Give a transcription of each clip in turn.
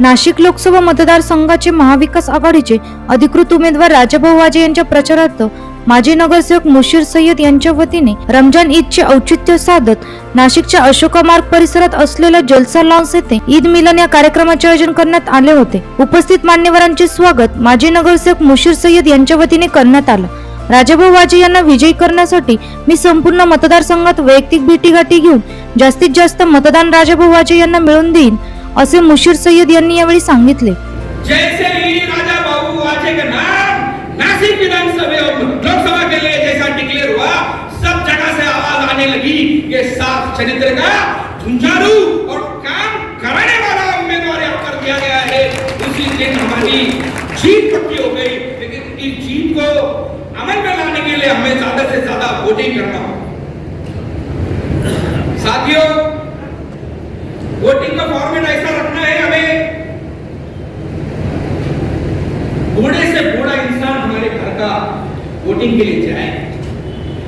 नाशिक लोकसभा मतदारसंघाचे महाविकास आघाडीचे अधिकृत उमेदवार राजाभाऊ वाजे यांच्या प्रचारार्थ माजी नगरसेवक मुशीर सय्यद यांच्या वतीने रमजान ईदचे औचित्य साधत नाशिकच्या अशोका मार्ग परिसरात असलेल्या जलसा लॉन्स येथे ईद मिलन या कार्यक्रमाचे आयोजन करण्यात आले होते. उपस्थित मान्यवरांचे स्वागत माजी नगरसेवक मुशीर सय्यद यांच्या वतीने करण्यात आलं. राजाभाऊ वाजे यांना विजयी करण्यासाठी मी संपूर्ण मतदारसंघात वैयक्तिक भेटीगाठी घेऊन जास्तीत जास्त मतदान राजाभाऊ वाजे यांना मिळवून देईन. असे मुशीर सय्यद यांनी यावेळी सांगितले. जैसे ही राजा बाबू का नाम नासिक विधानसभा लोकसभा के लिए जैसा डिक्लेयर हुआ सब जगह से आवाज आने लगी साफ चरित्र का झुंझारू और काम कराने वाला उम्मीदवार यहाँ दिया गया है। उसी दिन हमारी जीत पक्की हो गई लेकिन इस जीत को अमल में लाने के लिए हमें ज्यादा से ज्यादा वोटिंग करना होगा। साथियों वोटिंग का फॉर्मेट ऐसा रखना है हमें। बूढ़े से बूढ़ा इंसान हमारे घर का वोटिंग के लिए जाए।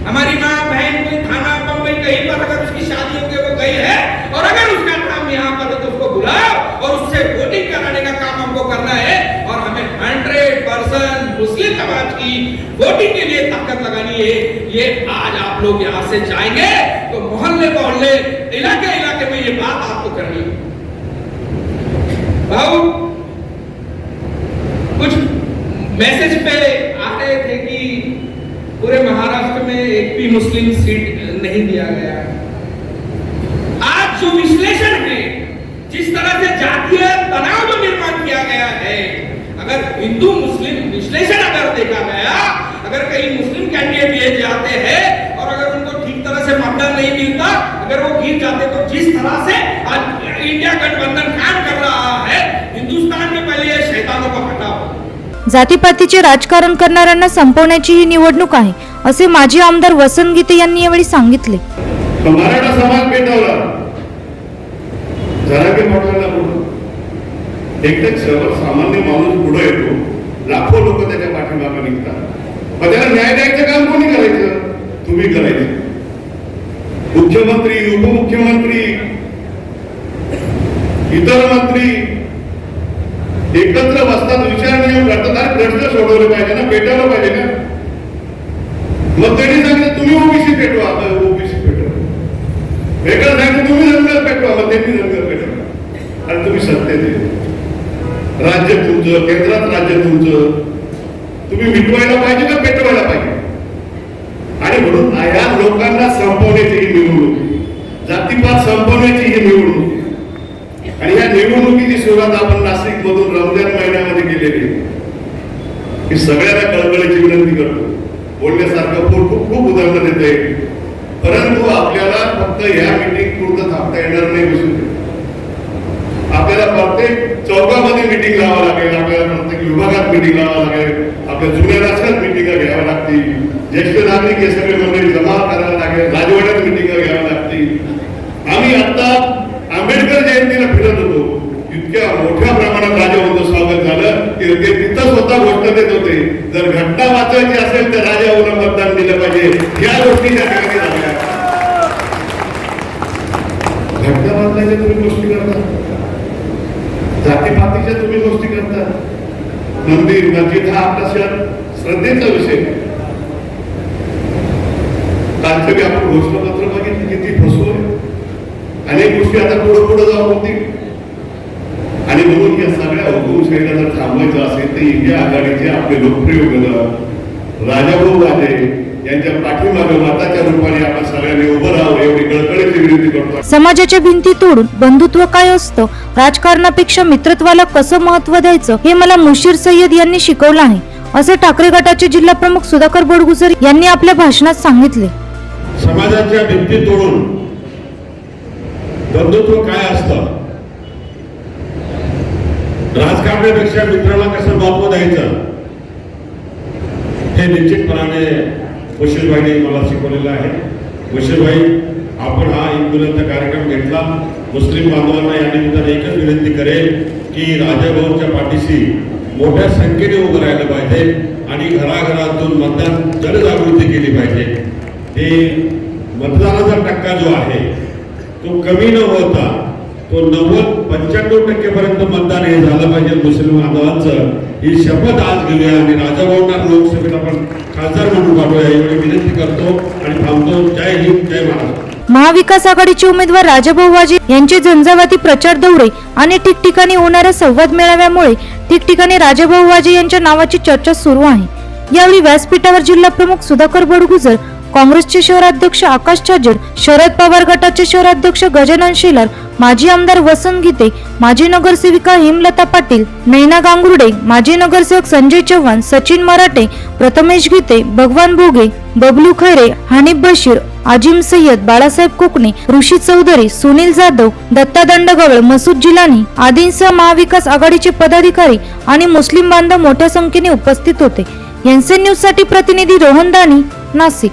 हमारी माँ बहन कोई थाना बम्बई कहीं पर अगर उसकी शादी हो गई वो गई है और अगर उसका नाम यहाँ पर है तो उसको बुलाओ और उससे वोटिंग कराने का काम हमको करना है और हमें हंड्रेड परसेंट मुस्लिम समाज की वोटिंग के लिए ताकत लगानी है। ये आज आप लोग यहाँ से जाएँगे तो मोहल्ले मोहल्ले, इलाके इलाके में ये बात आपको करनी है। कुछ मैसेज पे आ रहे थे कि पूरे महाराष्ट्र में एक भी मुस्लिम सीट नहीं दिया गया। आज जो विश्लेषण है, जिस तरह से जातीय तनाव निर्माण किया गया है, अगर हिंदू मुस्लिम विश्लेषण अगर देखा गया अगर कहीं मुस्लिम कैंडिडेट ये जाते हैं और अगर उनको ठीक तरह से मतदान नहीं मिलता अगर वो गिर जाते तो जिस तरह से आज इंडिया गठबंधन काम कर रहा है हिंदुस्तान में पहले ये शैतानों को हटाओ जातीपातीचे राजकारण करणाऱ्यांना संपवण्याची ही निवडणूक आहे असे माजी आमदार वसंत गीते यांनी यावेळी सांगितले. मराठा समाज पेटवला. जरांगे पाटलांना पुढं. एकटेच सर्वसामान्य माणूस पुढे येतो. लाखो लोक त्याच्या पाठीमागे निघतात मग त्याला न्याय द्यायचं काम कोणी करायचं तुम्ही मुख्यमंत्री उपमुख्यमंत्री इतर मंत्री एकत्र बसतात विचार नियम करतात आणि प्रश्न सोडवले पाहिजे ना पेटवलं पाहिजे ना. मग त्यांनी सांगितलं तुम्ही ओबीसी पेटवा आता ओबीसी पेटवा. वेगळं सांगितलं तुम्ही जंगल पेटवा मग त्यांनी जंगल पेटवा आणि तुम्ही सत्तेत राज्य तुमचं केंद्रात राज्य तुमचं. तुम्ही मिटवायला पाहिजे का पेटवायला पाहिजे? या लोकांना संपवण्याची ही निवडणूक. जातीपात संपवण्याची ही निवडणूक. आणि या निवडणुकीची सुरुवात आपण नाशिक मधून रमजान महिन्यामध्ये केलेली मी सगळ्यांना कळकळीची विनंती करतो. बोलण्यासारखं खूप खूप खूप उदाहरण देता येईल परंतु आपल्याला फक्त या मिटिंग पुरतं थांबता येणार नाही विसरू आपल्याला प्रत्येक चौकामध्ये मिटिंग लावावं लागेल. आपल्याला प्रत्येक विभागात मिटिंग लावावं लागेल. आपल्या जुन्या राष्ट्रात मिटिंगा घ्याव्या लागतील. ज्येष्ठ नागरिक हे सगळे मंडळी जमा करायला लागेल. राजवाड्यात मिटिंग घ्याव्या लागतील आम्ही आता आंबेडकर जयंतीला फिरत होतो. इतक्या मोठ्या प्रमाणात राजावंत स्वागत झालं की ते तिथं स्वतः घोषणा देत होते. जर घटना वाचायची असेल तर राजावरून मतदान दिलं पाहिजे. या गोष्टी त्या ठिकाणी झाल्या. घटना वाचायच्या तुम्ही गोष्टी करता. जातीपातीच्या तुम्ही गोष्टी करता. मंदिर मस्जिद हा आपला श्रद्धेचा विषय. कालच्या आपण घोषणापत्र बघितलं किती फसू आहे. अनेक गोष्टी आता पुढं पुढं जाऊन होतील. आणि म्हणून या सगळ्या हुकुमशाहीला जर थांबवायचं असेल तर इंडिया आघाडीचे आपले लोकप्रिय उमेदवार राजाभाऊ वाजे यांच्या पाठीमागे मताच्या रूपाने आपण सगळ्यांनी उभं राहावं एवढी कळकळीची विनंती करतो समाजाच्या भिंती तोडून बंधुत्व काय असतं? राजकारणापेक्षा मित्रत्वाला कसं महत्त्व द्यायचं? हे मला मुशीर सय्यद यांनी शिकवलं आहे. असे ठाकरे गटाचे जिल्हा प्रमुख सुधाकर बोडगुजर यांनी आपल्या भाषणात सांगितले. समाजाच्या भिंती तोडून बंधुत्व काय असतं? राजकारणापेक्षा मित्राला कसं महत्त्व द्यायचं? हे निश्चितपणाने मुशीरभाईने मला शिकवलेलं आहे. मुशीरभाई आपण हा इंदुलंचा कार्यक्रम घेतला. मुस्लिम बांधवांना या निमित्ताने एकच विनंती करेल की राजाभाऊच्या पाठीशी मोठ्या संख्येने उभं राहिलं पाहिजे आणि घराघरातून मतदान जनजागृती केली पाहिजे. हे मतदानाचा टक्का जो आहे तो कमी न होता तो नव्वद पंच्याण्णव टक्केपर्यंत मतदान हे झालं पाहिजे मुस्लिम बांधवांचं ही शपथ आज घेऊया आणि राजाभाऊंना लोकसभेत आपण खासदार म्हणून पाठवूया. एवढी विनंती करतो आणि थांबतो. जय हिंद जय महाराष्ट्र महाविकास आघाडीचे उमेदवार राजाभाऊ वाजे यांचे झंझावाती प्रचार दौरे आणि ठिकठिकाणी होणाऱ्या संवाद मेळाव्यामुळे ठिकठिकाणी राजाभाऊ वाजे यांच्या नावाची चर्चा सुरू आहे. यावेळी व्यासपीठावर जिल्हा प्रमुख सुधाकर बडगुजर काँग्रेसचे शहराध्यक्ष आकाश चाजर शरद पवार गटाचे शहराध्यक्ष गजानन शेलार माजी आमदार वसंत गीते माजी नगरसेविका हिमलता पाटील नैना गांगुर्डे माजी नगरसेवक संजय चव्हाण सचिन मराठे प्रथमेश गीते भगवान भोगे बबलू खैरे हानिफ बशीर आजिम सय्यद बाळासाहेब कोकणे ऋषी चौधरी सुनील जाधव दत्ता दंडगवळ मसूद जिलानी आदींसह महाविकास आघाडीचे पदाधिकारी आणि मुस्लिम बांधव मोठ्या संख्येने उपस्थित होते. यांचे न्यूजसाठी प्रतिनिधी रोहन दानी नाशिक.